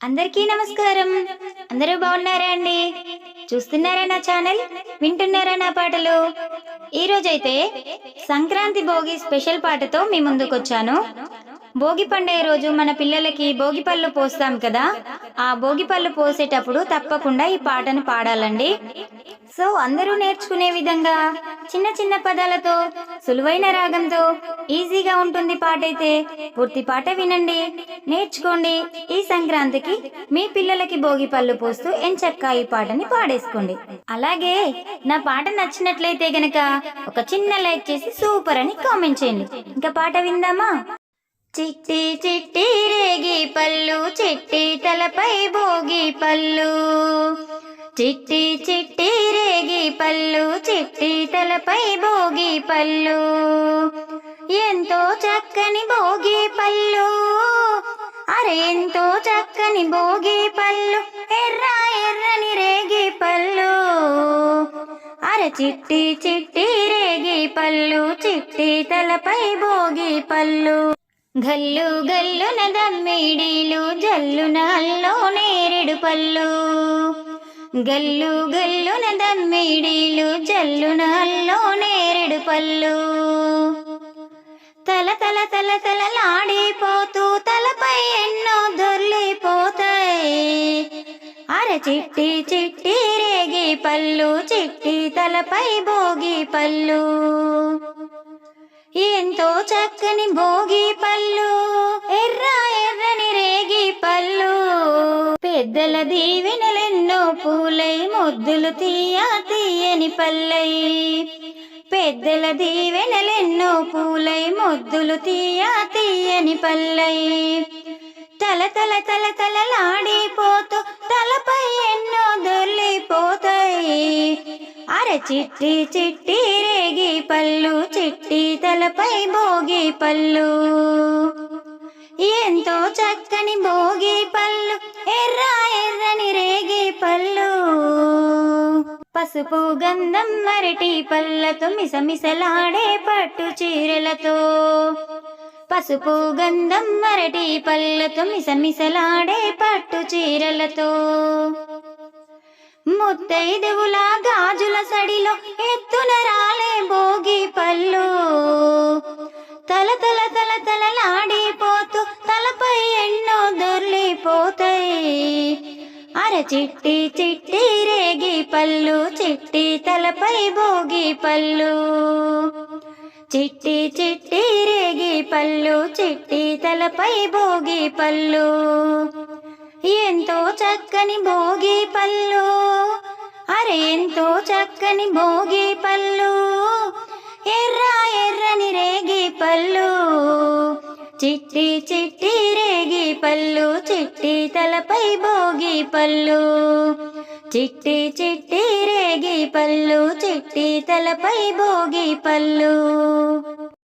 అందరికీ నమస్కారం. అందరూ బాగున్నారా అండి? చూస్తున్నారా నా ఛానల్? వింటున్నారా నా పాటలు? ఈ రోజైతే సంక్రాంతి భోగి స్పెషల్ పాటతో మీ ముందుకు వచ్చాను భోగి పండుగ రోజు మన పిల్లలకి భోగి పళ్ళు పోస్తాం కదా? ఆ భోగి పళ్ళు పోసేటప్పుడు తప్పకుండా ఈ పాటను పాడాలండి. సో అందరూ నేర్చుకునే విధంగా చిన్న చిన్న పదాలతో సులువైన రాగంతో ఈజీగా ఉంటుంది పాట అయితే పూర్తి పాట వినండి. నేర్చుకోండి. ఈ సంక్రాంతికి మీ పిల్లలకి భోగి పళ్ళు పోస్తూ ఎంచక్కా ఈ పాటని పాడేసుకోండి. అలాగే నా పాట నచ్చినట్లయితే గనక ఒక చిన్న లైక్ చేసి సూపర్ అని కామెంట్ చేయండి. ఇంకా పాట విందామా? చిట్టి చిట్టి రేగి పళ్ళు చిట్టి తలపై భోగి పళ్ళు. చిట్టి చిట్టి రేగి పళ్ళు చిట్టి తలపై భోగి పళ్ళు. ఎంతో చక్కని భోగి పళ్ళు అరే ఎంతో చక్కని భోగి పళ్ళు ఎర్ర ఎర్రని రేగి పళ్ళు. అరే చిట్టి చిట్టి రేగి పళ్ళు చిట్టి తలపై భోగి పళ్ళు. గల్లు గల్లున దమ్మిడీలు జల్లున అల్లో నేరేడు పళ్ళు. గల్లు గల్లున దమ్మిడీలు జల్లున అల్లో నేరేడు పళ్ళు. తల తల తల తలలాడిపోతూ తలపై ఎన్నో దొర్లిపోతాయి. అర చిట్టి చిట్టి రేగి పళ్ళు చిట్టి తలపై భోగి పళ్ళు. ఎంతో చక్కని భోగి పళ్ళు ఎర్ర ఎర్రని రేగి పళ్ళు. పెద్దల దీవెనలెన్నో పూలై ముద్దులు తీయ తీయని పల్లై. పెద్దల దీవెనలెన్నో పూలై ముద్దులు తీయ తీయని పల్లై. తల తల తల తలలాడిపోతూ తలపై ఎన్నో దొల్లిపోతాయి అర చిట్టి చిట్టి రేగి పళ్ళు చిట్టి తలపై భోగి పళ్ళు. ఎంతో చక్కని భోగి పళ్ళు ఎర్ర ఎర్రని రేగి పళ్ళు. పసుపు గంధం అరటి పళ్ళతో మిసమిసలాడే పట్టు చీరలతో. పసుపు గంధం అరటి పళ్ళతో మిసమిసలాడే పట్టు చీరలతో. ముత్తైదువుల గాజుల సడిలో ఎత్తున రాలే భోగి పళ్ళు. తల తల తల తలలాడిపోతూ తలపై ఎన్నో దొర్లిపోతాయి. అర చిట్టి చిట్టి రేగి పళ్ళు చిట్టి తలపై భోగి పళ్ళు. చిట్టి చిట్టి రేగి పళ్ళు చిట్టి తలపై భోగి పళ్ళు. ఎంతో చక్కని భోగి పళ్ళు. అరే ఎంతో చక్కని భోగి పళ్ళు. ఎర్ర ఎర్రని రేగి పళ్ళు. చిట్టి చిట్టి రేగి పళ్ళు. చిట్టి తలపై భోగి పళ్ళు. చిట్టి చిట్టి రేగి పళ్ళు. చిట్టి తలపై భోగి పళ్ళు.